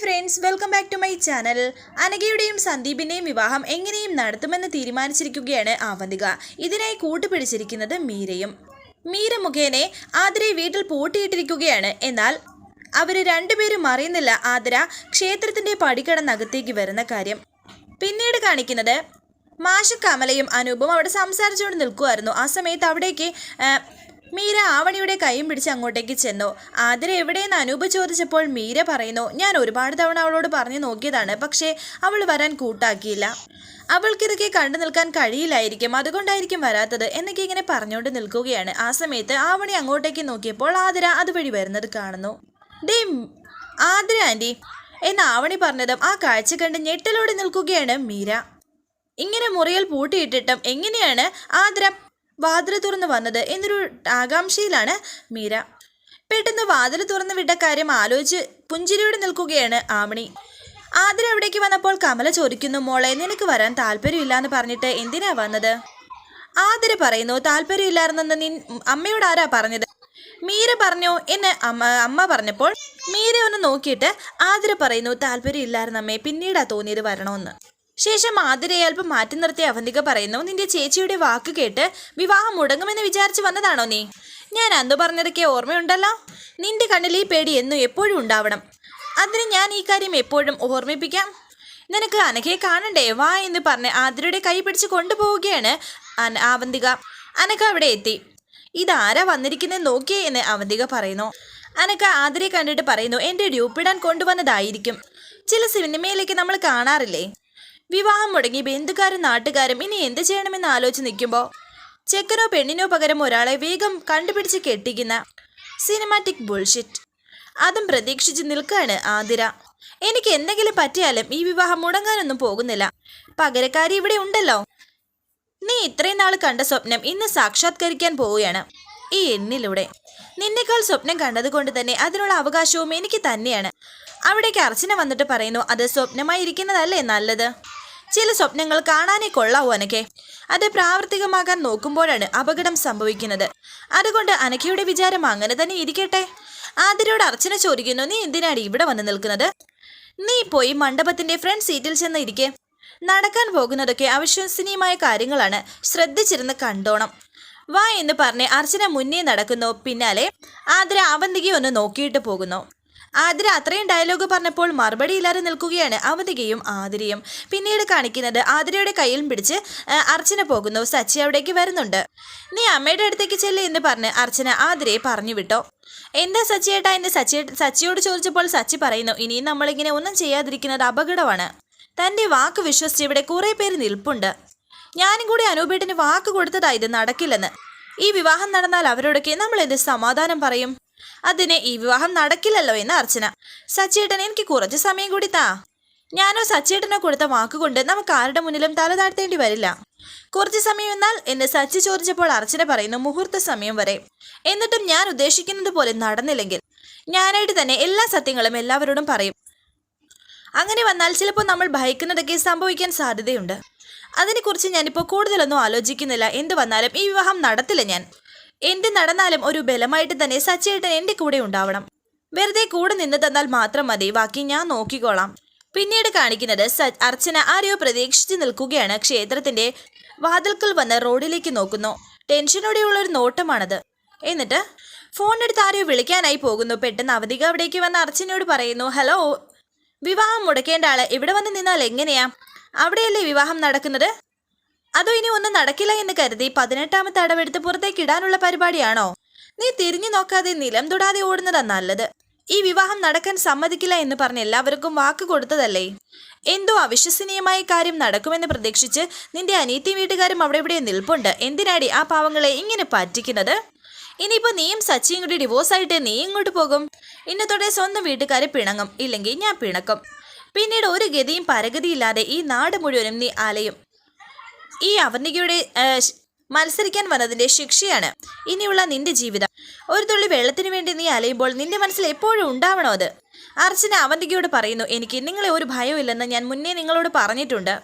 Friends welcome back to my channel അനഘയുടെയും സന്ദീപിന്റെയും വിവാഹം എങ്ങനെയും നടത്തുമെന്ന് തീരുമാനിച്ചിരിക്കുകയാണ് ആവന്തിക. ഇതിനായി കൂട്ടുപിടിച്ചിരിക്കുന്നത് മീരയും. മീര മുഖേനെ ആതിരയെ വീട്ടിൽ പൂട്ടിയിട്ടിരിക്കുകയാണ്. എന്നാൽ അവർ രണ്ടുപേരും അറിയുന്നില്ല ആതിര ക്ഷേത്രത്തിന്റെ പടിക്കടന്നകത്തേക്ക് വരുന്ന കാര്യം. പിന്നീട് കാണിക്കുന്നത് മാഷ കമലയും അനൂപും അവിടെ സംസാരിച്ചുകൊണ്ട് നിൽക്കുമായിരുന്നു ആ സമയത്ത് അവിടേക്ക് മീര ആവണിയുടെ കൈയും പിടിച്ച് അങ്ങോട്ടേക്ക് ചെന്നു. ആതിര എവിടെയെന്ന് അനൂപ് ചോദിച്ചപ്പോൾ മീര പറയുന്നു ഞാൻ ഒരുപാട് തവണ അവളോട് പറഞ്ഞു നോക്കിയതാണ് പക്ഷേ അവൾ വരാൻ കൂട്ടാക്കിയില്ല. അവൾക്കിതൊക്കെ കണ്ടു നിൽക്കാൻ കഴിയില്ലായിരിക്കും അതുകൊണ്ടായിരിക്കും വരാത്തത് എന്നൊക്കെ ഇങ്ങനെ പറഞ്ഞുകൊണ്ട് നിൽക്കുകയാണ്. ആ സമയത്ത് ആവണി അങ്ങോട്ടേക്ക് നോക്കിയപ്പോൾ ആതിര അതുവഴി വരുന്നത് കാണുന്നു. ഡേ ആതിര ആന്റി എന്ന് ആവണി പറഞ്ഞതും ആ കാഴ്ച കണ്ട് ഞെട്ടലോടെ നിൽക്കുകയാണ് മീര. ഇങ്ങനെ മുറിയിൽ പൂട്ടിയിട്ടിട്ടും എങ്ങനെയാണ് ആതിര വാതിൽ തുറന്ന് വന്നത് എന്നൊരു ആകാംക്ഷയിലാണ് മീര. പെട്ടെന്ന് വാതിൽ തുറന്ന് വിട്ട കാര്യം ആലോചിച്ച് പുഞ്ചിരിയോടെ നിൽക്കുകയാണ് ആമണി. ആതിര അവിടേക്ക് വന്നപ്പോൾ കമല ചോദിക്കുന്നു മോളെ നിനക്ക് വരാൻ താല്പര്യമില്ല എന്ന് പറഞ്ഞിട്ട് എന്തിനാ വന്നത്? ആതിര പറയുന്നു താല്പര്യമില്ലായിരുന്നെന്ന് നിൻ അമ്മയോട് ആരാ പറഞ്ഞത്? മീര പറഞ്ഞു എന്ന് അമ്മ അമ്മ പറഞ്ഞപ്പോൾ മീര ഒന്ന് നോക്കിയിട്ട് ആതിര പറയുന്നു താല്പര്യമില്ലായിരുന്നു അമ്മേ പിന്നീടാ തോന്നിയത് വരണമെന്ന്. ശേഷം ആതിരയെ അല്പം മാറ്റി നിർത്തി അവന്തിക പറയുന്നു നിന്റെ ചേച്ചിയുടെ വാക്ക് കേട്ട് വിവാഹം മുടങ്ങുമെന്ന് വിചാരിച്ചു വന്നതാണോ നീ? ഞാൻ അന്ന് പറഞ്ഞതൊക്കെ ഓർമ്മയുണ്ടല്ലോ? നിന്റെ കണ്ണിൽ ഈ പേടി എന്നും എപ്പോഴും ഉണ്ടാവണം. അതിന് ഞാൻ ഈ കാര്യം എപ്പോഴും ഓർമ്മിപ്പിക്കാം. നിനക്ക് അനഘയെ കാണണ്ടേ? വാ എന്ന് പറഞ്ഞ് ആതിരയുടെ കൈ പിടിച്ച് കൊണ്ടുപോവുകയാണ് അവന്തിക. അനഘ അവിടെ എത്തി. ഇതാരാ വന്നിരിക്കുന്നത് നോക്കിയേ എന്ന് അവന്തിക പറയുന്നു. അനക്ക ആതിരെ കണ്ടിട്ട് പറയുന്നു എന്റെ ഡ്യൂപ്പിടാൻ കൊണ്ടുവന്നതായിരിക്കും. ചില സിനിമയിലേക്ക് നമ്മൾ കാണാറില്ലേ? വിവാഹം മുടങ്ങി ബന്ധുക്കാരും നാട്ടുകാരും ഇനി എന്ത് ചെയ്യണമെന്ന് ആലോചിച്ച് നിൽക്കുമ്പോൾ ചെക്കനോ പെണ്ണിനോ പകരം ഒരാളെ വേഗം കണ്ടുപിടിച്ച് കെട്ടിക്കുന്ന സിനിമാറ്റിക് ബുൾഷിറ്റ് അതും പ്രതീക്ഷിച്ച് നിൽക്കുകയാണ് ആതിര. എനിക്ക് എന്തെങ്കിലും പറ്റിയാലും ഈ വിവാഹം മുടങ്ങാനൊന്നും പോകുന്നില്ല. പകരക്കാരി ഇവിടെ ഉണ്ടല്ലോ. നീ ഇത്രയും നാൾ കണ്ട സ്വപ്നം ഇന്ന് സാക്ഷാത്കരിക്കാൻ പോവുകയാണ്. ഈ എന്നിലൂടെ. നിന്നേക്കാൾ സ്വപ്നം കണ്ടതുകൊണ്ട് തന്നെ അതിനുള്ള അവകാശവും എനിക്ക് തന്നെയാണ്. അവിടേക്ക് അർച്ചന വന്നിട്ട് പറയുന്നു അത് സ്വപ്നമായിരിക്കുന്നതല്ലേ നല്ലത്? ചില സ്വപ്നങ്ങൾ കാണാനേ കൊള്ളാവൂ അനക്കെ അത് പ്രാവർത്തികമാകാൻ നോക്കുമ്പോഴാണ് അപകടം സംഭവിക്കുന്നത്. അതുകൊണ്ട് അനക്കയുടെ വിചാരം അങ്ങനെ തന്നെ ഇരിക്കട്ടെ. ആതിരയോട് അർച്ചന ചോദിക്കുന്നു നീ എന്തിനാണ് ഇവിടെ വന്ന് നിൽക്കുന്നത്? നീ പോയി മണ്ഡപത്തിന്റെ ഫ്രണ്ട് സീറ്റിൽ ചെന്ന് ഇരിക്കെ. നടക്കാൻ പോകുന്നതൊക്കെ അവിശ്വസനീയമായ കാര്യങ്ങളാണ്. ശ്രദ്ധിച്ചിരുന്ന് കണ്ടോണം. വാ എന്ന് പറഞ്ഞ് അർച്ചന മുന്നേ നടക്കുന്നു. പിന്നാലെ ആതിര അവന്തികയൊന്ന് നോക്കിയിട്ട് പോകുന്നു. ആതിര അത്രയും ഡയലോഗ് പറഞ്ഞപ്പോൾ മറുപടി ഇല്ലാതെ നിൽക്കുകയാണ് അവതികയും ആതിരയും. പിന്നീട് കാണിക്കുന്നത് ആതിരയുടെ കയ്യിൽ പിടിച്ച് അർച്ചന പോകുന്നു. സച്ചി അവിടേക്ക് വരുന്നുണ്ട്. നീ അമ്മയുടെ അടുത്തേക്ക് ചെല്ല് എന്ന് പറഞ്ഞ് അർച്ചന ആതിരയെ പറഞ്ഞു വിട്ടോ. എന്താ സച്ചിയേട്ടാ എന്ന് സച്ചി സച്ചിയോട് ചോദിച്ചപ്പോൾ സച്ചി പറയുന്നു ഇനിയും നമ്മളിങ്ങനെ ഒന്നും ചെയ്യാതിരിക്കുന്നത് അപകടമാണ്. തന്റെ വാക്ക് വിശ്വസിച്ച് ഇവിടെ കുറേ പേര് നിൽപ്പുണ്ട്. ഞാനും കൂടി അനൂപേട്ടന് വാക്ക് കൊടുത്തതാ ഇത് നടക്കില്ലെന്ന്. ഈ വിവാഹം നടന്നാൽ അവരോടൊക്കെ നമ്മൾ എന്ത് സമാധാനം പറയും? അതിന് ഈ വിവാഹം നടക്കില്ലല്ലോ എന്ന് അർച്ചന. സച്ചേട്ടൻ എനിക്ക് കുറച്ച് സമയം കൂടി താ. ഞാനോ സച്ചേട്ടനോ കൊടുത്ത വാക്കുകൊണ്ട് നമുക്ക് ആരുടെ മുന്നിലും തല താഴ്ത്തേണ്ടി വരില്ല. കുറച്ച് സമയം എന്നാൽ എന്ന് സച്ചി ചോദിച്ചപ്പോൾ അർച്ചന പറയുന്നു മുഹൂർത്ത സമയം വരെ. എന്നിട്ടും ഞാൻ ഉദ്ദേശിക്കുന്നത് പോലെ നടന്നില്ലെങ്കിൽ ഞാനായിട്ട് തന്നെ എല്ലാ സത്യങ്ങളും എല്ലാവരോടും പറയും. അങ്ങനെ വന്നാൽ ചിലപ്പോൾ നമ്മൾ ഭയക്കുന്നതൊക്കെ സംഭവിക്കാൻ സാധ്യതയുണ്ട്. അതിനെക്കുറിച്ച് ഞാനിപ്പോൾ കൂടുതലൊന്നും ആലോചിക്കുന്നില്ല. എന്ത് വന്നാലും ഈ വിവാഹം നടത്തില്ല ഞാൻ. എന്ത് നടന്നാലും ഒരു ബലമായിട്ട് തന്നെ സച്ചേട്ടൻ എന്റെ കൂടെ ഉണ്ടാവണം. വെറുതെ കൂടെ നിന്ന് തന്നാൽ മാത്രം മതി. ബാക്കി ഞാൻ നോക്കിക്കോളാം. പിന്നീട് കാണിക്കുന്നത് അർച്ചന ആരെയോ പ്രതീക്ഷിച്ചു നിൽക്കുകയാണ്. ക്ഷേത്രത്തിന്റെ വാതിൽക്കൽ വന്ന് റോഡിലേക്ക് നോക്കുന്നു. ടെൻഷനോടെയുള്ള ഒരു നോട്ടമാണത്. എന്നിട്ട് ഫോണെടുത്ത് ആരെയോ വിളിക്കാനായി പോകുന്നു. പെട്ടെന്ന് അവധിക അവിടേക്ക് വന്ന് അർച്ചനയോട് പറയുന്നു ഹലോ വിവാഹം മുടക്കേണ്ട ആൾ ഇവിടെ വന്ന് നിന്നാൽ എങ്ങനെയാ? അവിടെയല്ലേ വിവാഹം നടക്കുന്നത്? അതോ ഇനി ഒന്നും നടക്കില്ല എന്ന് കരുതി പതിനെട്ടാമത്തെ അടവെടുത്ത് പുറത്തേക്ക് ഇടാനുള്ള പരിപാടിയാണോ? നീ തിരിഞ്ഞു നോക്കാതെ നിലം തൊടാതെ ഓടുന്നതാ നല്ലത്. ഈ വിവാഹം നടക്കാൻ സമ്മതിക്കില്ല എന്ന് പറഞ്ഞ് എല്ലാവർക്കും വാക്ക് കൊടുത്തതല്ലേ? എന്തോ അവിശ്വസനീയമായ കാര്യം നടക്കുമെന്ന് പ്രതീക്ഷിച്ച് നിന്റെ അനീത്തി വീട്ടുകാരും അവിടെ ഇവിടെ നിൽപ്പുണ്ട്. എന്തിനാടി ആ പാവങ്ങളെ ഇങ്ങനെ പറ്റിക്കുന്നത്? ഇനിയിപ്പോ നീയും സച്ചിയും കൂടി ഡിവോഴ്സ് ആയിട്ട് നീ ഇങ്ങോട്ട് പോകും? ഇന്നത്തോടെ സ്വന്തം വീട്ടുകാരെ പിണങ്ങും. ഇല്ലെങ്കിൽ ഞാൻ പിണക്കും. പിന്നീട് ഒരു ഗതിയും പരഗതിയില്ലാതെ ഈ നാട് മുഴുവനും നീ അലയും. ഈ അവർണികയുടെ മത്സരിക്കാൻ വന്നതിന്റെ ശിക്ഷയാണ്. ഇനിയുള്ള നിന്റെ ജീവിതം. ഒരു തുള്ളി വെള്ളത്തിന് വേണ്ടി നീ അലയുമ്പോൾ നിന്റെ മനസ്സിൽ എപ്പോഴും ഉണ്ടാവണോ അത്? അർച്ചന അവന്തികയോട് പറയുന്നു എനിക്ക് നിങ്ങളെ ഒരു ഭയമില്ലെന്ന് ഞാൻ മുന്നേ നിങ്ങളോട് പറഞ്ഞിട്ടുണ്ട്.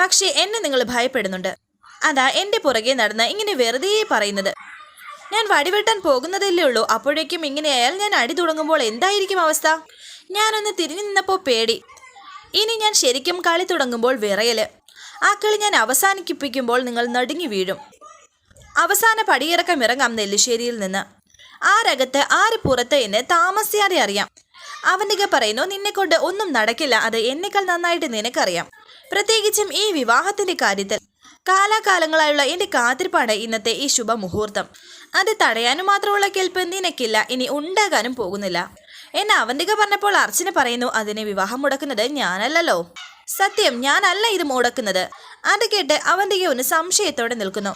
പക്ഷേ എന്നെ നിങ്ങൾ ഭയപ്പെടുന്നുണ്ട്. അതാ എന്റെ പുറകെ നടന്ന് ഇങ്ങനെ വെറുതെ പറയുന്നത്. ഞാൻ വടിവെട്ടാൻ പോകുന്നതല്ലേ ഉള്ളൂ. അപ്പോഴേക്കും ഇങ്ങനെയായാൽ ഞാൻ അടി തുടങ്ങുമ്പോൾ എന്തായിരിക്കും അവസ്ഥ? ഞാനൊന്ന് തിരിഞ്ഞു നിന്നപ്പോൾ പേടി. ഇനി ഞാൻ ശരിക്കും കളി തുടങ്ങുമ്പോൾ വിറയൽ. ആ കളി ഞാൻ അവസാനിപ്പിക്കുമ്പോൾ നിങ്ങൾ നടുങ്ങി വീഴും. അവസാന പടിയിറക്കം ഇറങ്ങാം നെല്ലിശ്ശേരിയിൽ നിന്ന്. ആരകത്ത് ആര് പുറത്ത് എന്ന് താമസിയാതെ അറിയാം. അവനിക പറയുന്നു നിന്നെ കൊണ്ട് ഒന്നും നടക്കില്ല. അത് എന്നെക്കാൾ നന്നായിട്ട് നിനക്കറിയാം. പ്രത്യേകിച്ചും ഈ വിവാഹത്തിന്റെ കാര്യത്തിൽ. കാലാകാലങ്ങളായുള്ള എന്റെ കാത്തിരിപ്പാണ് ഇന്നത്തെ ഈ ശുഭമുഹൂർത്തം. അത് തടയാനും മാത്രമുള്ള കെൽപ്പ് നിനക്കില്ല. ഇനി ഉണ്ടാകാനും പോകുന്നില്ല. എന്നെ അവന്തിക പറഞ്ഞപ്പോൾ അർച്ചന പറയുന്നു അതിനെ വിവാഹം മുടക്കുന്നത് ഞാനല്ലല്ലോ. സത്യം ഞാനല്ല ഇത് മുടക്കുന്നത്. അത് കേട്ട് അവന്റെ ഒന്ന് സംശയത്തോടെ നിൽക്കുന്നു.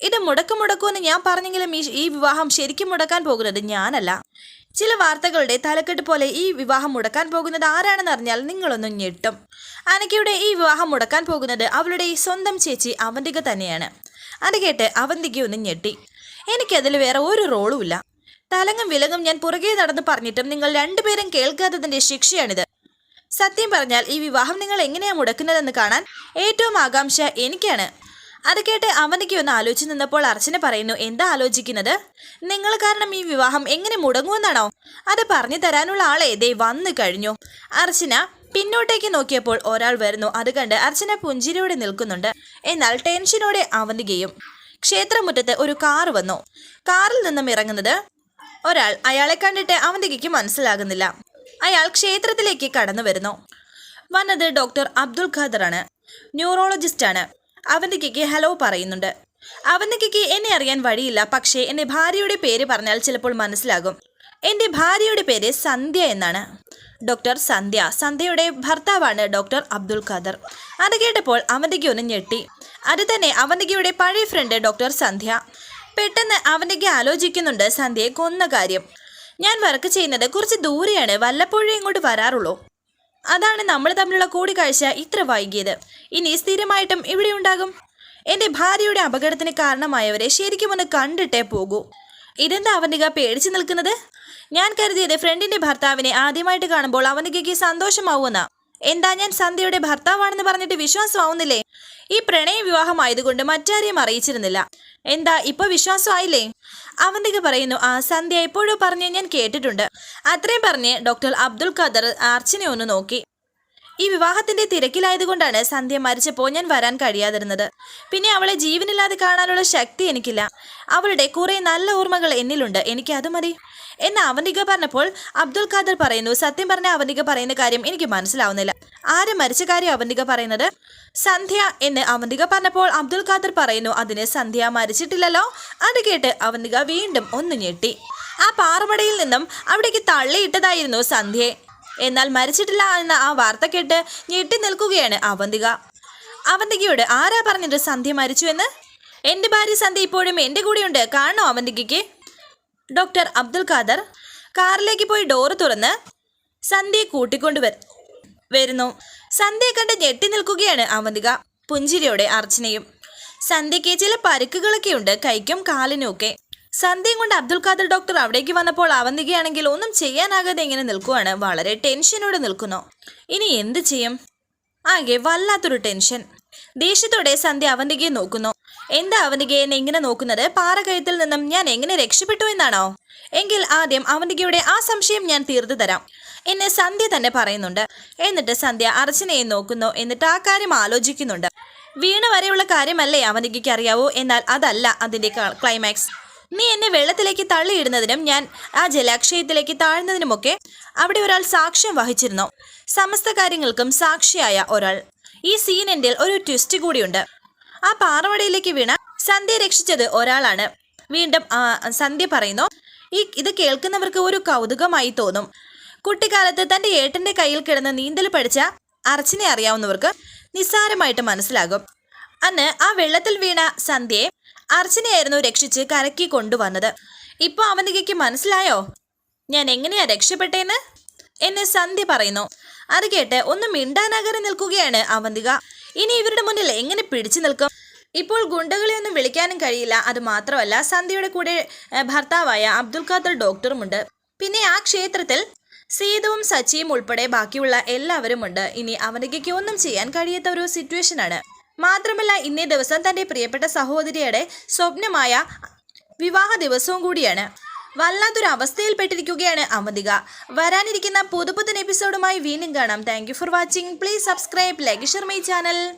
ഇത് മുടക്കും മുടക്കുമെന്ന് ഞാൻ പറഞ്ഞെങ്കിലും ഈ വിവാഹം ശരിക്കും മുടക്കാൻ പോകുന്നത് ഞാനല്ല. ചില വാർത്തകളുടെ തലക്കെട്ട് പോലെ ഈ വിവാഹം മുടക്കാൻ പോകുന്നത് ആരാണെന്ന് അറിഞ്ഞാൽ നിങ്ങളൊന്നും ഞെട്ടും. അനക്കയുടെ ഈ വിവാഹം മുടക്കാൻ പോകുന്നത് അവളുടെ സ്വന്തം ചേച്ചി അവന്തിക തന്നെയാണ്. അത് കേട്ട് അവന്തിക ഒന്ന് ഞെട്ടി. എനിക്കതിൽ വേറെ ഒരു റോളും ഇല്ല. തലങ്ങും വിലങ്ങും ഞാൻ പുറകെ നടന്ന് പറഞ്ഞിട്ടും നിങ്ങൾ രണ്ടുപേരും കേൾക്കാത്തതിന്റെ ശിക്ഷയാണിത്. സത്യം പറഞ്ഞാൽ ഈ വിവാഹം നിങ്ങൾ എങ്ങനെയാണ് മുടക്കുന്നതെന്ന് കാണാൻ ഏറ്റവും ആകാംക്ഷ എനിക്കാണ്. അത് കേട്ട് അവനിക്ക് ഒന്ന് ആലോചിച്ച് നിന്നപ്പോൾ അർച്ചന പറയുന്നു എന്താ ആലോചിക്കുന്നത്? നിങ്ങൾ കാരണം ഈ വിവാഹം എങ്ങനെ മുടങ്ങുമെന്നാണോ? അത് പറഞ്ഞു തരാനുള്ള ആളെ ദേ വന്നു കഴിഞ്ഞു. അർച്ചന പിന്നോട്ടേക്ക് നോക്കിയപ്പോൾ ഒരാൾ വരുന്നു. അത് കണ്ട് അർച്ചന പുഞ്ചിരിയോടെ നിൽക്കുന്നുണ്ട്. എന്നാൽ ടെൻഷനോടെ അവന്തികയും ക്ഷേത്രമുറ്റത്ത് ഒരു കാർ വന്നു. കാറിൽ നിന്നും ഇറങ്ങുന്നത് ഒരാൾ. അയാളെ കണ്ടിട്ട് അവന്തികയ്ക്ക് മനസ്സിലാകുന്നില്ല. അയാൾ ക്ഷേത്രത്തിലേക്ക് കടന്നു വരുന്നു. വന്നത് ഡോക്ടർ അബ്ദുൽ ഖാദറാണ്. ന്യൂറോളജിസ്റ്റാണ്. അവന്തികയ്ക്ക് ഹലോ പറയുന്നുണ്ട്. അവന്തികയ്ക്ക് എന്നെ അറിയാൻ വഴിയില്ല. പക്ഷേ എന്റെ ഭാര്യയുടെ പേര് പറഞ്ഞാൽ ചിലപ്പോൾ മനസ്സിലാകും. എന്റെ ഭാര്യയുടെ പേര് സന്ധ്യ എന്നാണ്. ഡോക്ടർ സന്ധ്യ. സന്ധ്യയുടെ ഭർത്താവാണ് ഡോക്ടർ അബ്ദുൽ ഖാദർ. അത് കേട്ടപ്പോൾ അവന്തിക ഒന്ന് ഞെട്ടി. അത് തന്നെ അവന്തികയുടെ പഴയ ഫ്രണ്ട് ഡോക്ടർ സന്ധ്യ. പെട്ടെന്ന് അവന്തിക ആലോചിക്കുന്നുണ്ട് സന്ധ്യയെ കൊന്ന കാര്യം. ഞാൻ വർക്ക് ചെയ്യുന്നത് കുറച്ച് ദൂരെയാണ്. വല്ലപ്പോഴേ ഇങ്ങോട്ട് വരാറുള്ളൂ. അതാണ് നമ്മൾ തമ്മിലുള്ള കൂടിക്കാഴ്ച ഇത്ര വൈകിയത്. ഇനി സ്ഥിരമായിട്ടും ഇവിടെ ഉണ്ടാകും? എന്റെ ഭാര്യയുടെ അപകടത്തിന് കാരണമായവരെ ശരിക്കും ഒന്ന് കണ്ടിട്ടേ പോകൂ. ഇതെന്താ അവനിക പേടിച്ചു നിൽക്കുന്നത്? ഞാൻ കരുതിയത് ഫ്രണ്ടിന്റെ ഭർത്താവിനെ ആദ്യമായിട്ട് കാണുമ്പോൾ അവനികയ്ക്ക് സന്തോഷമാവുമെന്ന. എന്താ ഞാൻ സന്ധ്യയുടെ ഭർത്താവാണെന്ന് പറഞ്ഞിട്ട് വിശ്വാസമാവുന്നില്ലേ? ഈ പ്രണയ വിവാഹമായതുകൊണ്ട് മറ്റാരെയും അറിയിച്ചിരുന്നില്ല. എന്താ ഇപ്പൊ വിശ്വാസമായില്ലേ? അവന്തിക പറയുന്നു ആ സന്ധ്യ എപ്പോഴോ പറഞ്ഞ് ഞാൻ കേട്ടിട്ടുണ്ട്. അത്രയും പറഞ്ഞ് ഡോക്ടർ അബ്ദുൽ ഖദർ അർച്ചനെ ഒന്ന് നോക്കി. ഈ വിവാഹത്തിന്റെ തിരക്കിലായതുകൊണ്ടാണ് സന്ധ്യ മരിച്ചപ്പോൾ ഞാൻ വരാൻ കഴിയാതിരുന്നത്. പിന്നെ അവളെ ജീവനില്ലാതെ കാണാനുള്ള ശക്തി എനിക്കില്ല. അവളുടെ കുറെ നല്ല ഓർമ്മകൾ എന്നിലുണ്ട്. എനിക്ക് അത് മതി. എന്ന് അവന്തിക പറഞ്ഞപ്പോൾ അബ്ദുൽ ഖാദർ പറയുന്നു. സത്യം പറഞ്ഞ അവന്തിക പറയുന്ന കാര്യം എനിക്ക് മനസ്സിലാവുന്നില്ല. ആര് മരിച്ച കാര്യം അവന്തിക പറയുന്നത്? സന്ധ്യ എന്ന് അവന്തിക പറഞ്ഞപ്പോൾ അബ്ദുൽ ഖാദർ പറയുന്നു അതിന് സന്ധ്യ മരിച്ചിട്ടില്ലല്ലോ? അത് കേട്ട് അവന്തിക വീണ്ടും ഒന്ന് ഞെട്ടി. ആ പാറമടയിൽ നിന്നും അവിടേക്ക് തള്ളിയിട്ടതായിരുന്നു സന്ധ്യയെ. എന്നാൽ മരിച്ചിട്ടില്ല എന്ന ആ വാർത്ത കേട്ട് ഞെട്ടി നിൽക്കുകയാണ് അവന്തിക അവന്തികയോട് ആരാ പറഞ്ഞത് സന്ധ്യ മരിച്ചു എന്ന്? എന്റെ ഭാര്യ സന്ധ്യ ഇപ്പോഴും എന്റെ കൂടെയുണ്ട്. കാണണോ അവന്തികയ്ക്ക് ഡോക്ടർ അബ്ദുൽ ഖാദർ കാറിലേക്ക് പോയി ഡോറ് തുറന്ന് സന്ധ്യയെ കൂട്ടിക്കൊണ്ടു വര വരുന്നു. സന്ധ്യയെ കണ്ട് ഞെട്ടി നിൽക്കുകയാണ് അവന്തിക. പുഞ്ചിരിയോടെ അർച്ചനയും. സന്ധ്യയ്ക്ക് ചില പരുക്കുകളൊക്കെ ഉണ്ട്. കൈക്കും കാലിനും ഒക്കെ. സന്ധ്യയും കൊണ്ട് അബ്ദുൽ ഖാദർ ഡോക്ടർ അവിടേക്ക് വന്നപ്പോൾ അവന്തികയാണെങ്കിൽ ഒന്നും ചെയ്യാനാകാതെ ഇങ്ങനെ നിൽക്കുവാണ്. വളരെ ടെൻഷനോടെ നിൽക്കുന്നു. ഇനി എന്ത് ചെയ്യും? ആകെ വല്ലാത്തൊരു ടെൻഷൻ. ദേഷ്യത്തോടെ സന്ധ്യ അവന്തികയെ നോക്കുന്നു. എന്താ അവന്തികയെ എന്നെ ഇങ്ങനെ നോക്കുന്നത്? പാറകയത്തിൽ നിന്നും ഞാൻ എങ്ങനെ രക്ഷപ്പെട്ടു എന്നാണോ? എങ്കിൽ ആദ്യം അവന്തികയുടെ ആ സംശയം ഞാൻ തീർത്തു തരാം. എന്നെ സന്ധ്യ തന്നെ പറയുന്നുണ്ട്. എന്നിട്ട് സന്ധ്യ അർച്ചനയെ നോക്കുന്നു. എന്നിട്ട് ആ കാര്യം ആലോചിക്കുന്നുണ്ട്. വീണ വരെയുള്ള കാര്യമല്ലേ അവന്തികയ്ക്ക് അറിയാവൂ? എന്നാൽ അതല്ല അതിന്റെ ക്ലൈമാക്സ് നീ എന്നെ വെള്ളത്തിലേക്ക് തള്ളിയിടുന്നതിനും ഞാൻ ആ ജലാക്ഷയത്തിലേക്ക് താഴ്ന്നതിനുമൊക്കെ അവിടെ ഒരാൾ സാക്ഷ്യം വഹിച്ചിരുന്നു. സമസ്ത കാര്യങ്ങൾക്കും സാക്ഷിയായ ഒരാൾ. ഈ സീനിന്റെ ഒരു ട്വിസ്റ്റ് കൂടിയുണ്ട്. ആ പാറവടയിലേക്ക് വീണ സന്ധ്യ രക്ഷിച്ചത് ഒരാളാണ്. വീണ്ടും സന്ധ്യ പറയുന്നു ഈ ഇത് കേൾക്കുന്നവർക്ക് ഒരു കൗതുകമായി തോന്നും. കുട്ടിക്കാലത്ത് തന്റെ ഏട്ടന്റെ കയ്യിൽ കിടന്ന് നീന്തൽ പഠിച്ച അർച്ചനെ അറിയാവുന്നവർക്ക് നിസ്സാരമായിട്ട് മനസ്സിലാകും. അന്ന് ആ വെള്ളത്തിൽ വീണ സന്ധ്യയെ അർച്ചനയായിരുന്നു രക്ഷിച്ച് കരക്കി കൊണ്ടുവന്നത്. ഇപ്പൊ അവനികയ്ക്ക് മനസ്സിലായോ? ഞാൻ എങ്ങനെയാ രക്ഷപ്പെട്ടേന്ന്? എന്ന് സന്ധ്യ പറയുന്നു. അത് കേട്ട് ഒന്ന് മിണ്ടാനകരം നിൽക്കുകയാണ് അവന്തിക. ഇനി ഇവരുടെ മുന്നിൽ എങ്ങനെ പിടിച്ചു നിൽക്കും? ഇപ്പോൾ ഗുണ്ടകളെ ഒന്നും വിളിക്കാനും കഴിയില്ല. അത് മാത്രമല്ല സന്ധ്യയുടെ കൂടെ ഭർത്താവായ അബ്ദുൽ ഖാദർ ഡോക്ടറുമുണ്ട്. പിന്നെ ആ ക്ഷേത്രത്തിൽ സീതവും സച്ചിയും ഉൾപ്പെടെ ബാക്കിയുള്ള എല്ലാവരുമുണ്ട്. ഇനി അവനികയ്ക്ക് ഒന്നും ചെയ്യാൻ കഴിയാത്ത ഒരു സിറ്റുവേഷനാണ്. മാത്രമല്ല ഇന്നേ ദിവസം തന്റെ പ്രിയപ്പെട്ട സഹോദരിയുടെ സ്വപ്നമായ വിവാഹ ദിവസവും കൂടിയാണ്. വല്ലാത്തൊരു അവസ്ഥയിൽപ്പെട്ടിരിക്കുകയാണ് അവന്തിക വരാനിരിക്കുന്ന പുതുപുത്തൻ എപ്പിസോഡുമായി വീണ്ടും കാണാം. Thank for watching please subscribe like share my channel